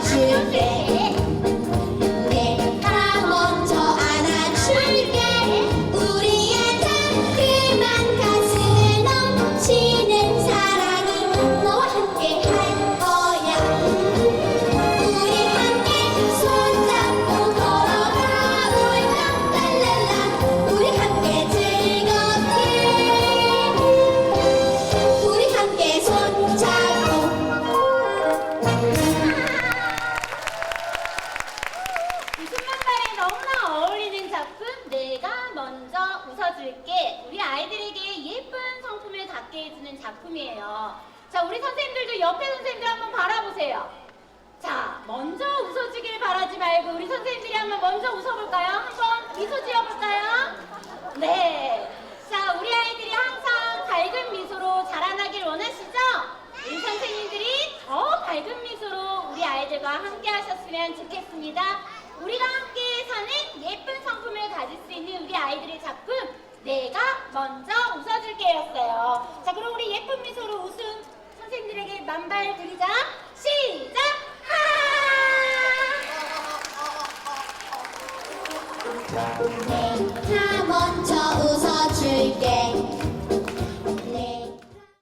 아 웃어줄게 우리 아이들에게 예쁜 성품을 갖게 해주는 작품이에요 자 우리 선생님들도 옆에 선생님들 한번 바라보세요 자 먼저 웃어주길 바라지 말고 우리 선생님들이 한번 먼저 웃어볼까요? 한번 미소 지어볼까요? 네 자 우리 아이들이 항상 밝은 미소로 자라나길 원하시죠? 우리 선생님들이 더 밝은 미소로 우리 아이들과 함께 하셨으면 좋겠습니다. 우리가 함께 사는 예쁜 성품을 가질 수 있는 우리 아이들의 작품 내가 먼저 웃어줄게였어요. 자 그럼 우리 예쁜 미소로 웃음 선생님들에게 만발 드리자. 시작! 하! 내가 먼저 웃어줄게